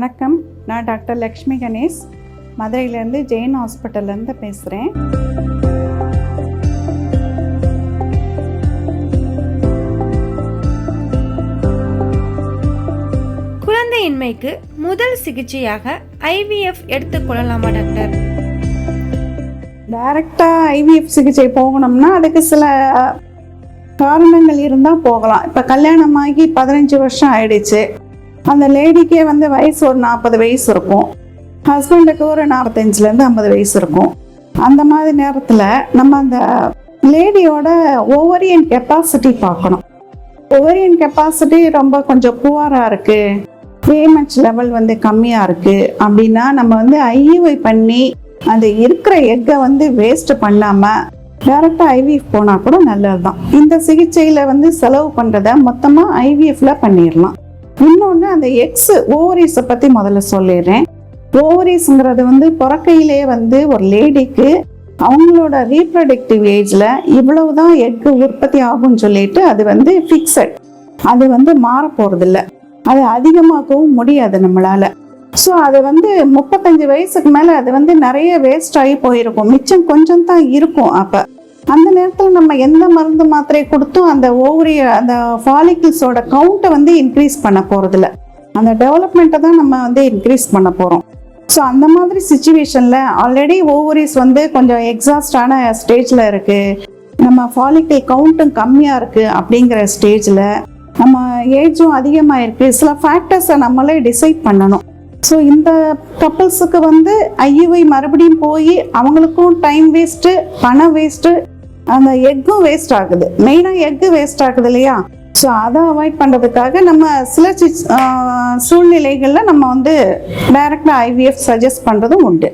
வணக்கம். நான் டாக்டர் லக்ஷ்மி கணேஷ். மதுரையிலேருந்து ஜெயின் ஹாஸ்பிட்டல்லேருந்து பேசுகிறேன் குழந்தையின்மைக்கு முதல் சிகிச்சையாக ஐவிஎஃப் எடுத்துக்கொள்ளலாமா டாக்டர்? டைரக்டாக ஐவிஎஃப் சிகிச்சை போகணும்னா அதுக்கு சில காரணங்கள் இருந்தால் போகலாம். இப்போ கல்யாணமாகி பதினஞ்சு வருஷம் ஆயிடுச்சு. அந்த லேடிக்கே வந்து வயசு ஒரு நாற்பது வயசு இருக்கும். ஹஸ்பண்டுக்கு ஒரு நாற்பத்தஞ்சிலேருந்து ஐம்பது வயசு இருக்கும். அந்த மாதிரி நேரத்தில் நம்ம அந்த லேடியோட ஓவரியன் கெப்பாசிட்டி பார்க்கணும். ஓவரியன் கெப்பாசிட்டி ரொம்ப கொஞ்சம் புவராக இருக்குது பேமெண்ட் லெவல் வந்து கம்மியாக இருக்குது அப்படின்னா நம்ம வந்து ஐஇஐ பண்ணி அந்த இருக்கிற எக்கை வந்து வேஸ்ட் பண்ணாமல் டேரெக்டாக ஐவிஎஃப் போனால் கூட நல்லது தான் இந்த சிகிச்சையில் வந்து செலவு பண்ணுறத மொத்தமாக ஐவிஎஃப்ல பண்ணிடலாம் இன்னொன்று அந்த எக்ஸ் ஓவரிஸை பற்றி முதல்ல சொல்லிடுறேன். ஓவரிஸுங்கிறது வந்து பிறக்கையிலே வந்து ஒரு லேடிக்கு அவங்களோட ரீப்ரொடக்டிவ் ஏஜில் இவ்வளவு தான் எக்கு உற்பத்தி ஆகும்னு சொல்லிட்டு அது வந்து ஃபிக்ஸட் அது வந்து மாற போகிறதில்ல அது அதிகமாக்கவும் முடியாது நம்மளால. ஸோ அது வந்து முப்பத்தஞ்சு வயசுக்கு மேலே அது வந்து நிறைய வேஸ்ட் ஆகி போயிருக்கும். மிச்சம் கொஞ்சம் தான் இருக்கும் அப்போ. அந்த நேரத்தில் நம்ம எந்த மருந்து மாத்திரை கொடுத்தும் அந்த ஓவரி அந்த ஃபாலிக்கிள்ஸோட கவுண்ட்டை வந்து இன்க்ரீஸ் பண்ண போகிறதில்ல அந்த டெவலப்மெண்ட்டை தான் நம்ம வந்து இன்க்ரீஸ் பண்ண போகிறோம் ஸோ அந்த மாதிரி சுச்சுவேஷனில் ஆல்ரெடி ஓவரிஸ் வந்து கொஞ்சம் எக்ஸாஸ்டான ஸ்டேஜில் இருக்குது நம்ம ஃபாலிக்கிள் கவுண்ட்டும் கம்மியாக இருக்குது அப்படிங்கிற ஸ்டேஜில் நம்ம ஏஜும் அதிகமாக இருக்குது சில ஃபேக்டர்ஸை நம்மளே டிசைட் பண்ணணும். ஸோ இந்த கப்பல்ஸுக்கு வந்து ஐயுவை மறுபடியும் போய் அவங்களுக்கும் டைம் வேஸ்ட்டு பணம் வேஸ்ட்டு அந்த எக்கும் வேஸ்ட் ஆகுது. மெயினாக எக்கு வேஸ்ட் ஆகுது இல்லையா? ஸோ அதை அவாய்ட் பண்ணுறதுக்காக நம்ம சில சூழ்நிலைகளில் நம்ம வந்து டைரக்டாக ஐவிஎஃப் சஜஸ்ட் பண்ணுறதும் உண்டு.